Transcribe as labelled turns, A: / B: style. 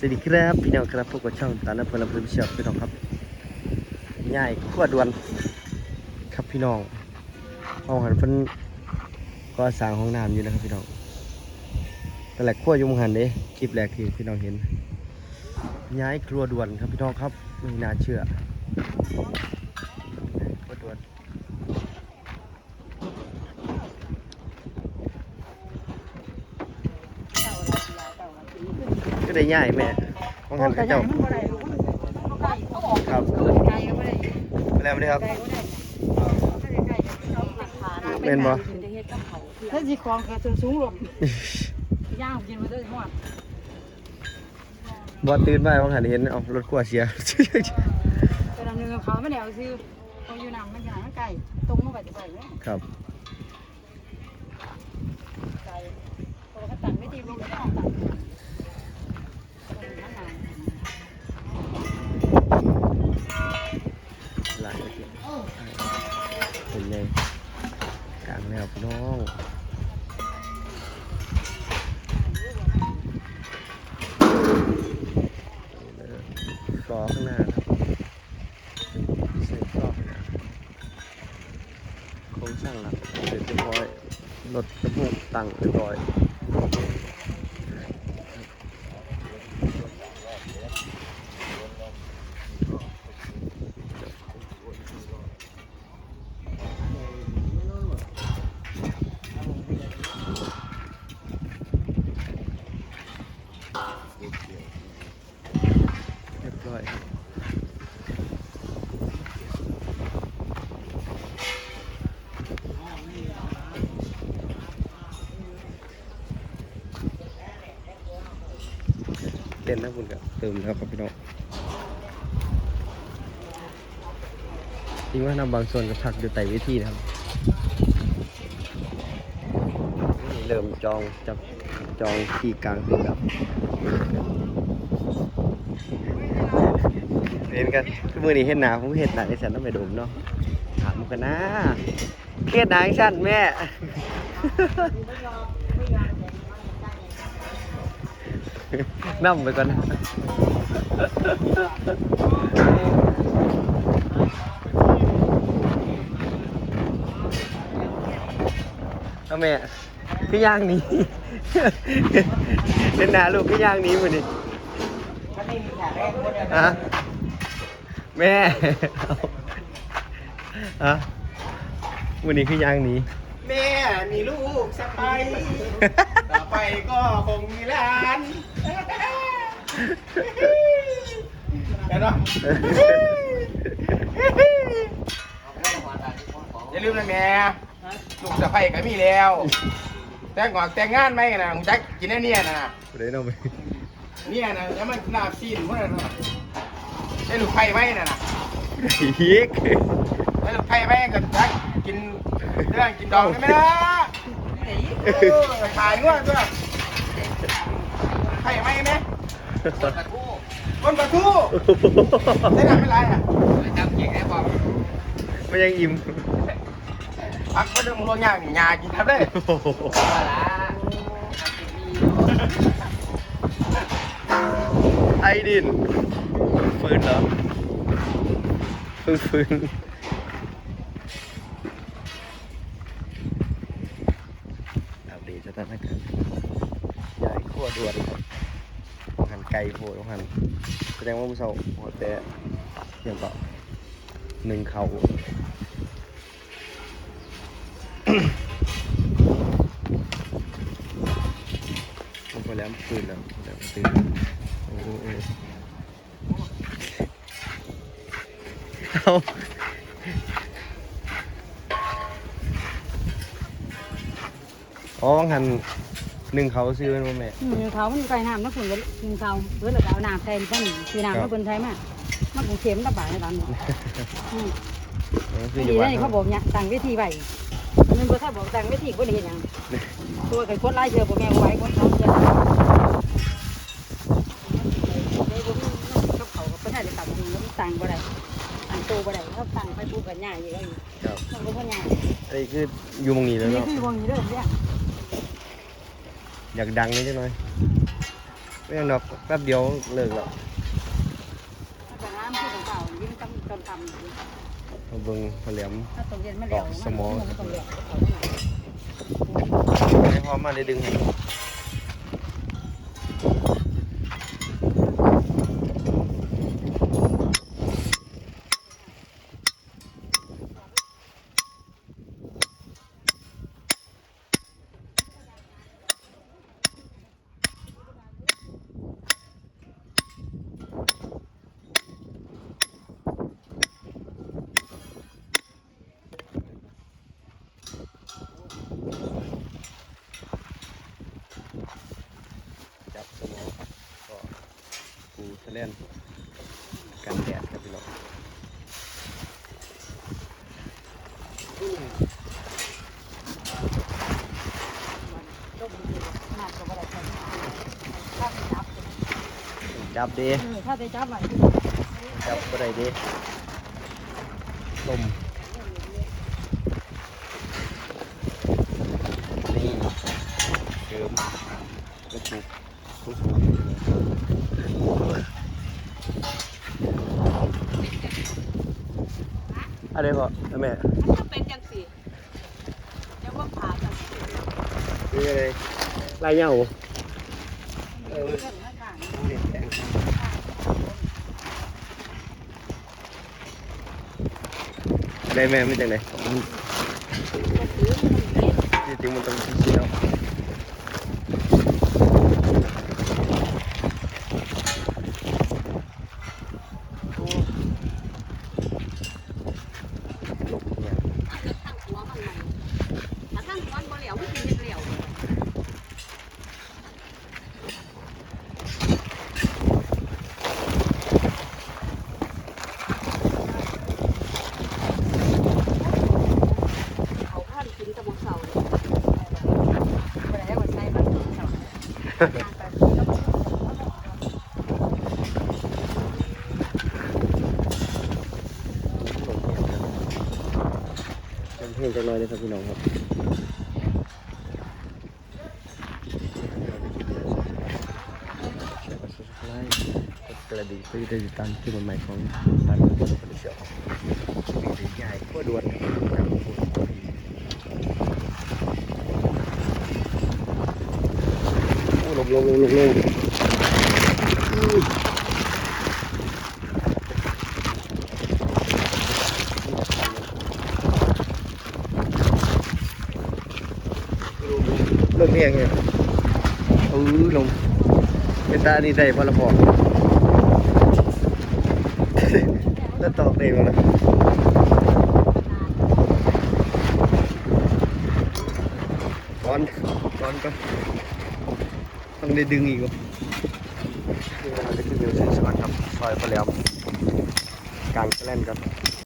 A: สวัสดีครับพี่น้องครับพวกกับช่องตาลพลินเพูนพิเศษพี่น้องครับง่ายขั้วดวนครับพี่น้องห้องหันเพิ่นก็สร้างห้องน้ำอยู่นะครับพี่น้องแต่แหลกขั้วอยุ่งหันเด้คลิปแรกที่พี่น้องเห็น ย้ายครัวด่วนครับพี่น้องครับไม่น่าเชื่อครัวด่วนก็ ได้ง่ายแม่ห้องหันเขาเจ้าครับไปแล้วไหมครับแม่นบ่
B: ถ้าสิของก็สูงสูงลงย่างกินมาได้หมด
A: บอตื่นมาห้องหันเห็นเอารถขั้วเสีย
B: แต่ลำนึงเขาไม่แล้วคือเขาอยู่นำมันขนาดไก่ตรงมันก็จะไปเนี่ย
A: ครับ
B: ไก่พอเขาตัดไม่ดีลงไม่ต้องตัด
A: หลายนาทีเป็นไงกลางแล้วพี่น้องฟลอ ข้างหน้าครับเสร็จฟลอข้างหน้าโครงสร้างหลักเสร็จเรียบร้อยรถกระพุ้งตั้งเรียบร้อย เรียบร้อยครับ เล่นนะคุณครับเติมแล้วครับพี่น้องจริงว่านำบางส่วนกับพักอยู่ไต่เวิธีนะครับนี่เริ่มจองจับจองที่กลางคือครับเห็นกันคือมือนี้เห็นหนาผมเห็นหนาในสันต้องไปดมเนาะถามกันนะเครียดหนาฉันแม่ นั่มไปก่อนนะเอาแม่คือย่างนี้เล่นหนาลูกคือย่างนี้มือนี่ฮะแม่อาฮะมือนี้คือย่างนี้
C: ม่มีลูกสะไปต่อไปก็คงมีหลานเห็นปะอย่าลืมนะแม่ลูกสะไปก็มีแล้ว แต่งงอกแต่งงานไหมนะผมจักกินได้เนี่ยนะ
A: เดี๋ยวเราไป
C: เนี่ยนะแล้วมันลาบซีนพวกนั้นนะได้ลูกไผ่ไหมน่ะนะ
A: อีก
C: ได้ลูกไผ่ไหมก็จักกินเรื่องกินดองได้ไหมล่ะเออขายงวดด้วยไผ่ไหมไหมคนประตูได้ทำเป็นไรอะจำเก่งได้บอก
A: ไม่ยังอิ่ม
C: พักก็เรื่องรวงย่างนี่ยากินทับได้
A: โอ้โหไอดินฟืนเหรอฟืนฟืนอัปเดต สถานการณ์ใหญ่ขั้วด่วนหันไก่โผล่หันแสดงว่าผู้เฒ่าหัวแต่เที่ยงต่อหนึ่งเขามันพอแล้วตื่นแล้วแล้วตื่นโอ้โหเอา อ๋อวังหันหนึ่งเขาซื้อเป็นว่าแม่
B: หนึ่งเขามันไก่น้ำนักฝุ่นหนึ่งเขาเพื่อเราเอาน้ำแทนเพื่อนคือน้ำนักฝุ่นไทยมากมันคงเค็มระบายในตอนนี้
A: อ๋อซื้อ
B: ไม่
A: อยู่
B: ดี
A: บ้า
B: ได้
A: น
B: เขาบอกเนี่ยต่างวิธีไว้มันบ่ถ้าบอกต่างวิธีก็ได้เห็นอย่างตัวไก่คนไล่เชือบ่แม่ไว้คนเขาเชือเขาก็ไม่ได้ต่างแล้วต่างบ่ได้ต่างตัวบ่ได้เขาต่างไปปูกันง่ายอยู่แล้ว
A: ครับ
B: มันก็บ่ง่าย
A: ไอ้คืออยู่หมองนี้แล้ว
B: นี่
A: เนาะ
B: คือวงนี้เด้อเนี่ย
A: อยากดังนิดหน่อยไม่ยังดอกแป๊บเดียวเลิกแล้ว
B: ถ้าจะน้ำที่เก่าๆยิ่งต้องต้นทำ
A: มาเบิ่งพอแหลม
B: ถ้าตรงเย็นไม่เหลว
A: สมอง
B: มันตรงเหลวเขาเท่าไหร่
A: ให้พร้อมมาได้ดึงให้จับสมองก็ กูทะเลนกันแดดครับพี่น้อง
B: ต้มขนาดกับอะกันไปจับ
A: จับดี
B: ถ้าไปจับไหน
A: จับอะไรดีลมนี่เกิมกระปุกทุกปุก อะไรก็แม่
B: ถ้าเป็นจังสีจะว่าผ่าจังสี
A: นี่อะไรลายเหย้า
B: เออเรื่องหน้าต่าง
A: ได้แม่ไม่จังเลย
B: ก็ซื้อมันเย็น
A: จริงๆมันต้องชิดๆแล้วลบเนี่ย
B: อาจจะตั้งหัวมันใหม่ถ้าตั้งหัวมันบ่เหลวมันกินเห็ดเหลว เขาพันกินตะบกเสาเลยไปแล้วว่าใช้บ้านเสา
A: ลบเห็นเพลงจังน้อยเลยครับพี่น้องครับกระดิ่งเพื่อจะตามคลิปใหม่ๆของร้านคนคนเชียวมีใหญ่ขั้วด่วนโอ้ลงลงลงลงลง ลงเพียงเนี่ยเออลงเป็นตานี่ได้พอละพอแล้วตอบเองเลยร้อนร้อนก็ต้องได้ดึงอีกวะนี่เราจะขึ้นเรือเส้นสวัสดิ์ครับซอยพระแหลมกลางแลนด์ครับ